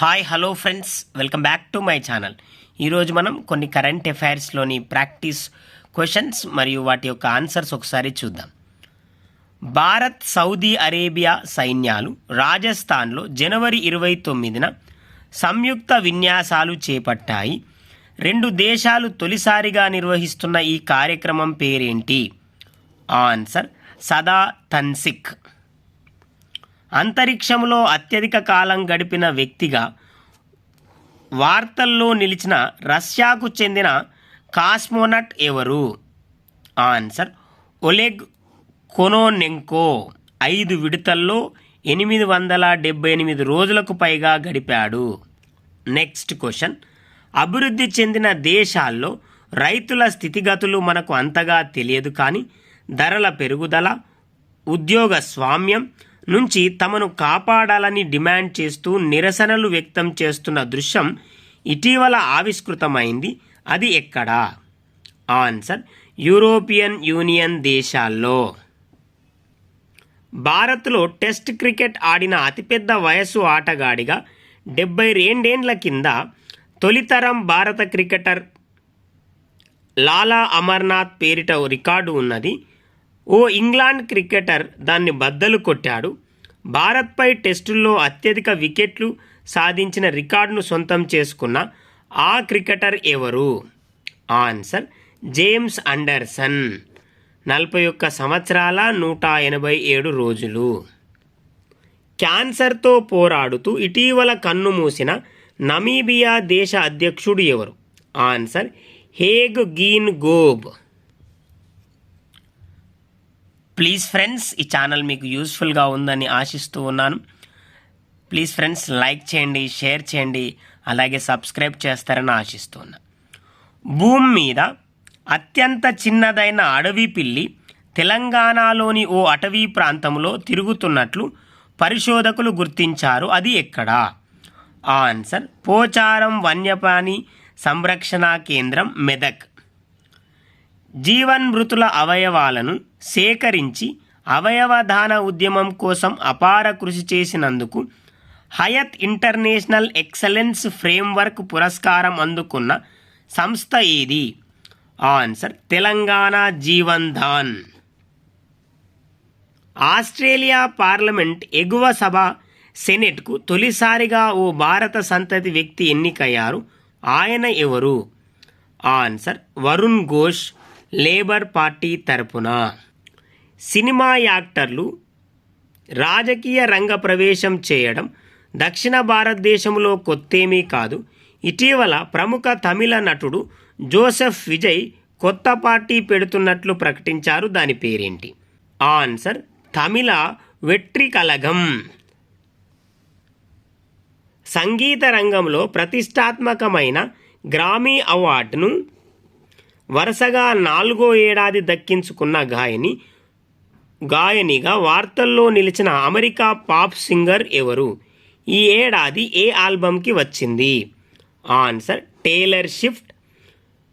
Hi hello friends welcome back to my channel ఈరోజు మనం కొన్ని కరెంట్ అఫైర్స్లోని ప్రాక్టీస్ క్వశ్చన్స్ మరియు వాటి యొక్క ఆన్సర్స్ ఒకసారి చూద్దాం. భారత్ సౌదీ అరేబియా సైన్యాలు రాజస్థాన్లో జనవరి ఇరవై తొమ్మిదిన సంయుక్త విన్యాసాలు చేపట్టాయి. రెండు దేశాలు తొలిసారిగా నిర్వహిస్తున్న ఈ కార్యక్రమం పేరేంటి? ఆన్సర్ సదా తన్సిక్. అంతరిక్షంలో అత్యధిక కాలం గడిపిన వ్యక్తిగా వార్తల్లో నిలిచిన రష్యాకు చెందిన కాస్మోనట్ ఎవరు? Answer Oleg Kononenko. ఐదు విడతల్లో ఎనిమిది వందల డెబ్బై ఎనిమిది రోజులకు పైగా గడిపాడు. నెక్స్ట్ క్వశ్చన్ అభివృద్ధి చెందిన దేశాల్లో రైతుల స్థితిగతులు మనకు అంతగా తెలియదు కానీ ధరల పెరుగుదల ఉద్యోగ స్వామ్యం నుంచి తమను కాపాడాలని డిమాండ్ చేస్తూ నిరసనలు వ్యక్తం చేస్తున్న దృశ్యం ఇటీవల ఆవిష్కృతమైంది. అది ఎక్కడా? ఆన్సర్ యూరోపియన్ యూనియన్ దేశాల్లో. భారత్లో టెస్ట్ క్రికెట్ ఆడిన అతిపెద్ద వయస్సు ఆటగాడిగా డెబ్బై రెండేండ్ల కింద తొలితరం భారత క్రికెటర్ లాలా అమర్నాథ్ పేరిట రికార్డు ఉన్నది. ఓ ఇంగ్లాండ్ క్రికెటర్ దాన్ని బద్దలు కొట్టాడు. భారత్పై టెస్టుల్లో అత్యధిక వికెట్లు సాధించిన రికార్డును సొంతం చేసుకున్న ఆ క్రికెటర్ ఎవరు? Answer James Anderson. నలభై ఒక్క సంవత్సరాల నూట ఎనభై ఏడు రోజులు. క్యాన్సర్తో పోరాడుతూ ఇటీవల కన్ను మూసిన నమీబియా దేశ అధ్యక్షుడు ఎవరు? Answer Hage Geingob. Please friends ఈ ఛానల్ మీకు యూస్ఫుల్గా ఉందని ఆశిస్తూ ఉన్నాను. ప్లీజ్ ఫ్రెండ్స్ లైక్ చేయండి షేర్ చేయండి అలాగే సబ్స్క్రైబ్ చేస్తారని ఆశిస్తూ ఉన్నాను భూమి మీద అత్యంత చిన్నదైన అడవి పిల్లి తెలంగాణలోని ఓ అటవీ ప్రాంతంలో తిరుగుతున్నట్లు పరిశోధకులు గుర్తించారు. అది ఎక్కడా? ఆన్సర్ పోచారం వన్యప్రాణి సంరక్షణ కేంద్రం మెదక్. జీవన్మృతుల అవయవాలను సేకరించి అవయవదాన ఉద్యమం కోసం అపార కృషి చేసినందుకు హయత్ ఇంటర్నేషనల్ ఎక్సలెన్స్ ఫ్రేమ్వర్క్ పురస్కారం అందుకున్న సంస్థ ఏది? Answer Telangana Jeevan Dhan. Australia parliament ఎగువ సభ సెనెట్కు తొలిసారిగా ఓ భారత సంతతి వ్యక్తి ఎన్నికయ్యారు? ఆయన ఎవరు? Answer Varun Ghosh. Labour party తరపున సినిమా యాక్టర్లు రాజకీయ రంగ ప్రవేశం చేయడం దక్షిణ భారతదేశంలో కొత్తేమీ కాదు. ఇటీవల ప్రముఖ తమిళ నటుడు జోసెఫ్ విజయ్ కొత్త పార్టీ పెడుతున్నట్లు ప్రకటించారు. దాని పేరేంటి? ఆన్సర్ తమిళ వెట్రి కలగం. సంగీత రంగంలో ప్రతిష్టాత్మకమైన గ్రామీ అవార్డును వరుసగా నాలుగో ఏడాది దక్కించుకున్న గాయని గాయనిగా వార్తల్లో నిలిచిన అమెరికా పాప్ సింగర్ ఎవరు? ఈ ఏడాది ఏ ఆల్బమ్కి వచ్చింది? Answer Taylor Swift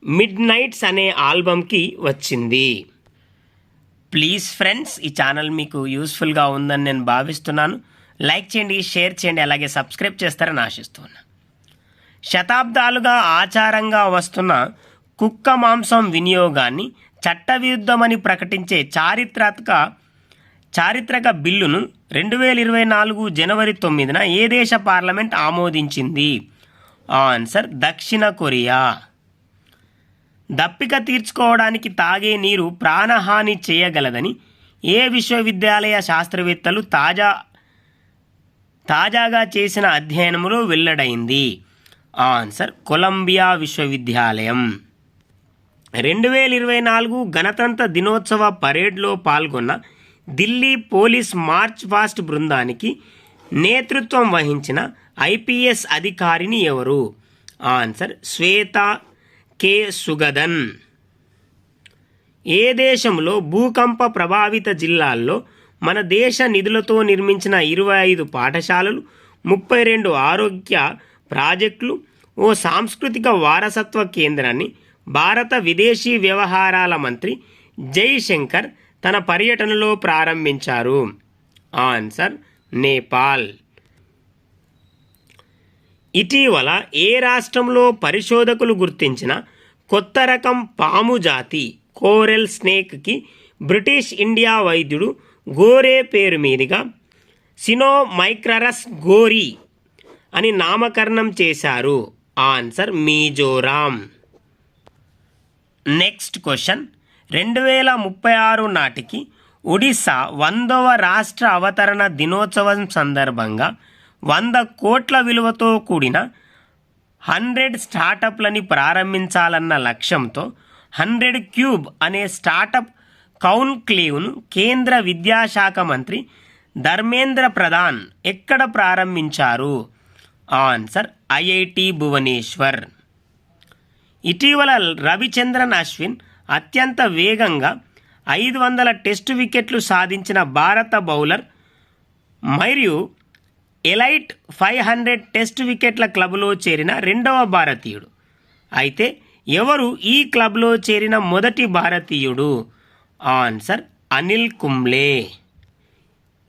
Midnights అనే ఆల్బమ్కి వచ్చింది. ప్లీజ్ ఫ్రెండ్స్ ఈ ఛానల్ మీకు యూస్ఫుల్గా ఉందని నేను భావిస్తున్నాను. లైక్ చేయండి షేర్ చేయండి అలాగే సబ్స్క్రైబ్ చేస్తారని ఆశిస్తున్నాను. శతాబ్దాలుగా ఆచారంగా వస్తున్న కుక్క మాంసం వినియోగాన్ని చట్టవిరుద్ధమని ప్రకటించే చారిత్రాత్మక చారిత్రక బిల్లును రెండు వేల ఇరవై నాలుగు జనవరి తొమ్మిదిన ఏ దేశ పార్లమెంట్ ఆమోదించింది? ఆన్సర్ దక్షిణ కొరియా. దప్పిక తీర్చుకోవడానికి తాగే నీరు ప్రాణహాని చేయగలదని ఏ విశ్వవిద్యాలయ శాస్త్రవేత్తలు తాజా తాజాగా చేసిన అధ్యయనంలో వెల్లడైంది? ఆన్సర్ కొలంబియా విశ్వవిద్యాలయం. రెండు వేల ఇరవై నాలుగు గణతంత్ర దినోత్సవ పరేడ్లో పాల్గొన్న ఢిల్లీ పోలీస్ మార్చ్ ఫాస్ట్ బృందానికి నేతృత్వం వహించిన ఐపీఎస్ అధికారిని ఎవరు? Answer Shweta K. సుగదన్. ఏ దేశంలో భూకంప ప్రభావిత జిల్లాల్లో మన దేశ నిధులతో నిర్మించిన ఇరవై ఐదు పాఠశాలలు ముప్పై రెండు ఆరోగ్య ప్రాజెక్టులు ఓ సాంస్కృతిక వారసత్వ కేంద్రాన్ని భారత విదేశీ వ్యవహారాల మంత్రి జైశంకర్ తన పర్యటనలో ప్రారంభించారు. ఆన్సర్ నేపాల్. ఇటీవల ఏ రాష్ట్రంలో పరిశోధకులు గుర్తించిన కొత్త రకం పాము జాతి కోరెల్ స్నేక్కి బ్రిటిష్ ఇండియా వైద్యుడు గోరే పేరు మీదుగా సినోమైక్రరస్ గోరీ అని నామకరణం చేశారు. ఆన్సర్ మిజోరాం. నెక్స్ట్ క్వశ్చన్ రెండు వేల ముప్పై ఆరు నాటికి ఒడిశా వందవ రాష్ట్ర అవతరణ దినోత్సవం సందర్భంగా వంద కోట్ల విలువతో కూడిన హండ్రెడ్ స్టార్టప్లని ప్రారంభించాలన్న లక్ష్యంతో హండ్రెడ్ క్యూబ్ అనే స్టార్టప్ కౌన్క్లేవ్ను కేంద్ర విద్యాశాఖ మంత్రి ధర్మేంద్ర ప్రధాన్ ఎక్కడ ప్రారంభించారు? Answer IIT Bhubaneswar. ఇటీవల రవిచంద్రన్ అశ్విన్ అత్యంత వేగంగా ఐదు వందల టెస్టు వికెట్లు సాధించిన భారత బౌలర్ మరియు ఎలైట్ ఫైవ్ హండ్రెడ్ టెస్ట్ వికెట్ల క్లబ్లో చేరిన రెండవ భారతీయుడు. అయితే ఎవరు ఈ క్లబ్లో చేరిన మొదటి భారతీయుడు? ఆన్సర్ అనిల్ కుంబ్లే.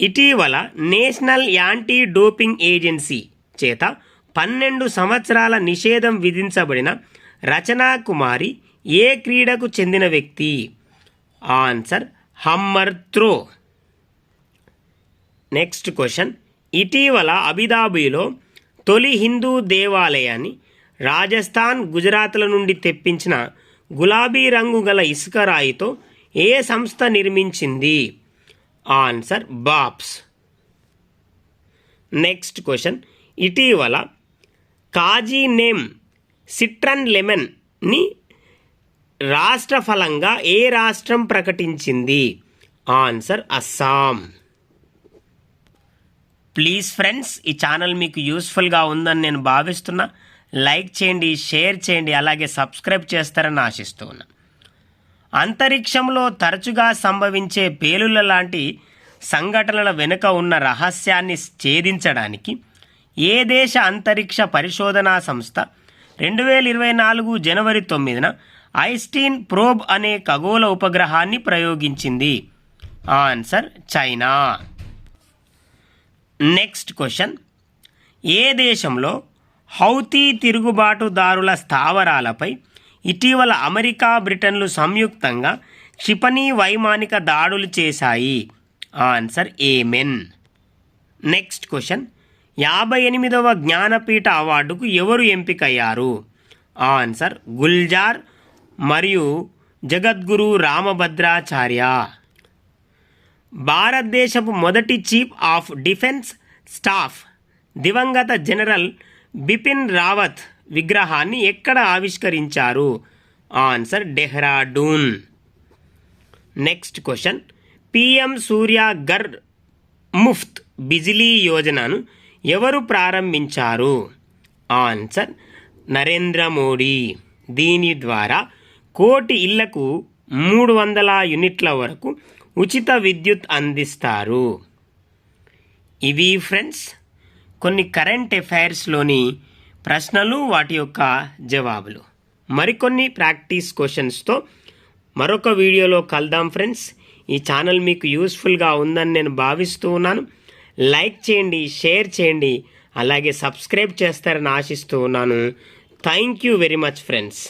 ఇటీవల నేషనల్ యాంటీ డోపింగ్ ఏజెన్సీ చేత పన్నెండు సంవత్సరాల నిషేధం విధించబడిన రచనా కుమారి ఏ క్రీడకు చెందిన వ్యక్తి? Answer hammer throw. Next question. ఇటీవల అబుదాబిలో తొలి హిందూ దేవాలయాన్ని రాజస్థాన్ గుజరాత్ల నుండి తెప్పించిన గులాబీ రంగు గల ఇసుక రాయితో ఏ సంస్థ నిర్మించింది? Answer BAPS next question. ఇటీవల కాజీ నేమ్ సిట్రన్ లెమన్ని రాష్ట్ర ఫలంగా ఏ రాష్ట్రం ప్రకటించింది? ఆన్సర్ అస్సాం. ప్లీజ్ ఫ్రెండ్స్ ఈ ఛానల్ మీకు యూస్ఫుల్గా ఉందని నేను భావిస్తున్నా. లైక్ చేయండి షేర్ చేయండి అలాగే సబ్స్క్రైబ్ చేస్తారని ఆశిస్తూ ఉన్నా అంతరిక్షంలో తరచుగా సంభవించే పేలుల లాంటి సంఘటనల వెనుక ఉన్న రహస్యాన్ని ఛేదించడానికి ఏ దేశ అంతరిక్ష పరిశోధనా సంస్థ రెండు వేల ఇరవై నాలుగు జనవరి తొమ్మిదిన ఐస్టీన్ ప్రోబ్ అనే ఖగోళ ఉపగ్రహాన్ని ప్రయోగించింది. Answer China. Next question. ఏ దేశంలో హౌతీ తిరుగుబాటుదారుల స్థావరాలపై ఇటీవల అమెరికా బ్రిటన్లు సంయుక్తంగా క్షిపణి వైమానిక దాడులు చేశాయి? Answer Yemen. Next question. యాభై ఎనిమిదవ జ్ఞానపీఠ అవార్డుకు ఎవరు ఎంపికయ్యారు? ఆన్సర్ గుల్జార్ మరియు జగద్గురు రామభద్రాచార్య. భారతదేశపు మొదటి చీఫ్ ఆఫ్ డిఫెన్స్ స్టాఫ్ దివంగత జనరల్ బిపిన్ రావత్ విగ్రహాన్ని ఎక్కడ ఆవిష్కరించారు? Answer Dehradun. Next question PM Surya Ghar Muft Bijli యోజనను ఎవరు ప్రారంభించారు? ఆన్సర్ నరేంద్ర మోడీ. దీని ద్వారా కోటి ఇళ్ళకు మూడు వందల యూనిట్ల వరకు ఉచిత విద్యుత్ అందిస్తారు. ఇవి ఫ్రెండ్స్ కొన్ని కరెంట్ అఫైర్స్లోని ప్రశ్నలు వాటి యొక్క జవాబులు. మరికొన్ని ప్రాక్టీస్ క్వశ్చన్స్తో మరొక వీడియోలో కలుద్దాం ఫ్రెండ్స్. ఈ ఛానల్ మీకు యూస్ఫుల్గా ఉందని నేను భావిస్తూ ఉన్నాను. లైక్ చేయండి షేర్ చేయండి అలాగే సబ్స్క్రైబ్ చేస్తారని ఆశిస్తూ ఉన్నాను. Thank you very much friends